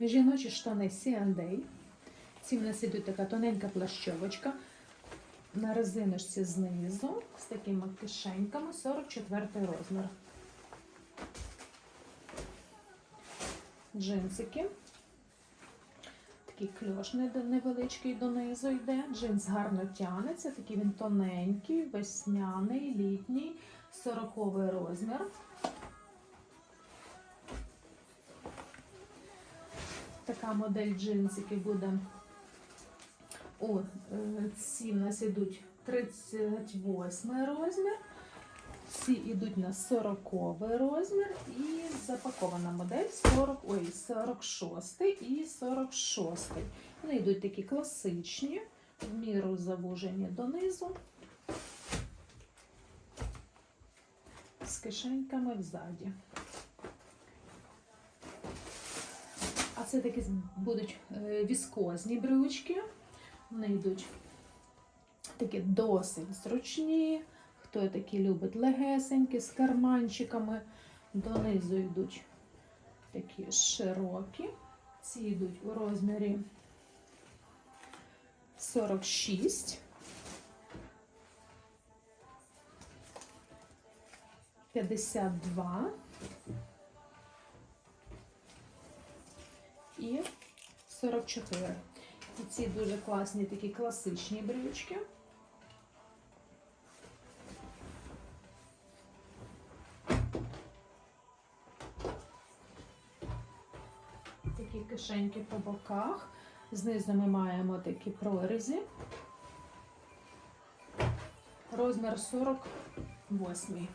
Жіночі штани C&A. Ці в нас ідуть така тоненька плащовочка на резиночці знизу з такими кишеньками 44 розмір. Джинсики. Такий кльош невеличкий донизу йде. Джинс гарно тягнеться, такий він тоненький, весняний, літній, 40 розмір. Така модель джинсиків буде. О, е, ці в нас ідуть 38 розмір. Ці йдуть на 40 розмір і запакована модель 40, ой, 46 і 46. Вони йдуть такі класичні, в міру завужені донизу, з кишеньками взаді. Такі будуть е, віскозні брючки. Вони йдуть такі досить зручні. Хто такі любить легесенькі, з карманчиками. Донизу йдуть такі широкі. Ці йдуть у розмірі 46. 52 і 44. І ці дуже класні такі класичні брючки. Такі кишеньки по боках. Знизу ми маємо такі прорізі. Розмір 48.